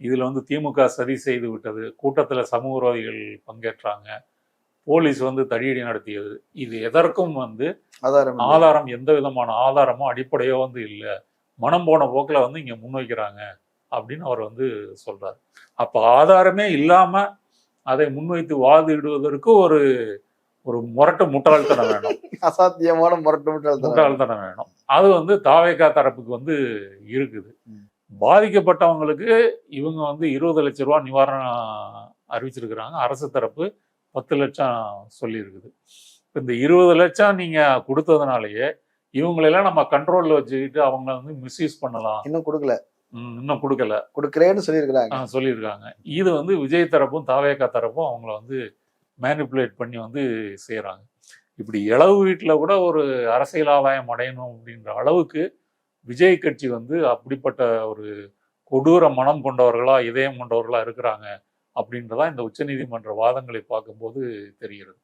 இதில் வந்து திமுக சதி செய்து விட்டது. கூட்டத்தில் சமூக விரோதிகள் பங்கேற்றாங்க. போலீஸ் வந்து தடியடி நடத்தியது. இது எதற்கும் வந்து ஆதாரம். ஆதாரம் எந்த விதமான ஆதாரமோ அடிப்படையோ வந்து இல்லை. மனம் போன போக்கில் வந்து இங்கே முன்வைக்கிறாங்க அப்படின்னு அவர் வந்து சொல்றாரு. அப்போ ஆதாரமே இல்லாம அதை முன்வைத்து வாதிடுவதற்கு ஒரு ஒரு முரட்டு முட்டாள்தனம் வேணும். அசாத்தியமான முரட்டு முட்டாள்தனம். முட்டாள்தனம் வேணும். அது வந்து தாவேக்கா தரப்புக்கு வந்து இருக்குது. பாதிக்கப்பட்டவங்களுக்கு இவங்க வந்து இருபது லட்ச ரூபா நிவாரணம் அறிவிச்சிருக்கிறாங்க. அரசு தரப்பு பத்து லட்சம் சொல்லியிருக்குது. இந்த இருபது லட்சம் நீங்க கொடுத்ததுனாலயே இவங்களெல்லாம் நம்ம கண்ட்ரோல்ல வச்சுக்கிட்டு அவங்க வந்து மிஸ்யூஸ் பண்ணலாம். இன்னும் கொடுக்கல. இன்னும் கொடுக்கல. கொடுக்குறேன்னு சொல்லியிருக்கிறாங்க. சொல்லியிருக்காங்க. இது வந்து விஜய் தரப்பும் தாவேக்கா தரப்பும் அவங்கள வந்து மேனிப்புலேட் பண்ணி வந்து செய்கிறாங்க இப்படி இளவு வீட்டில் கூட ஒரு அரசியல் ஆதாயம் அடையணும் அப்படின்ற அளவுக்கு விஜய் கட்சி வந்து அப்படிப்பட்ட ஒரு கொடூர மனம் கொண்டவர்களா இதயம் கொண்டவர்களா இருக்கிறாங்க அப்படின்றதான் இந்த உச்சநீதிமன்ற வாதங்களை பார்க்கும்போது தெரிகிறது.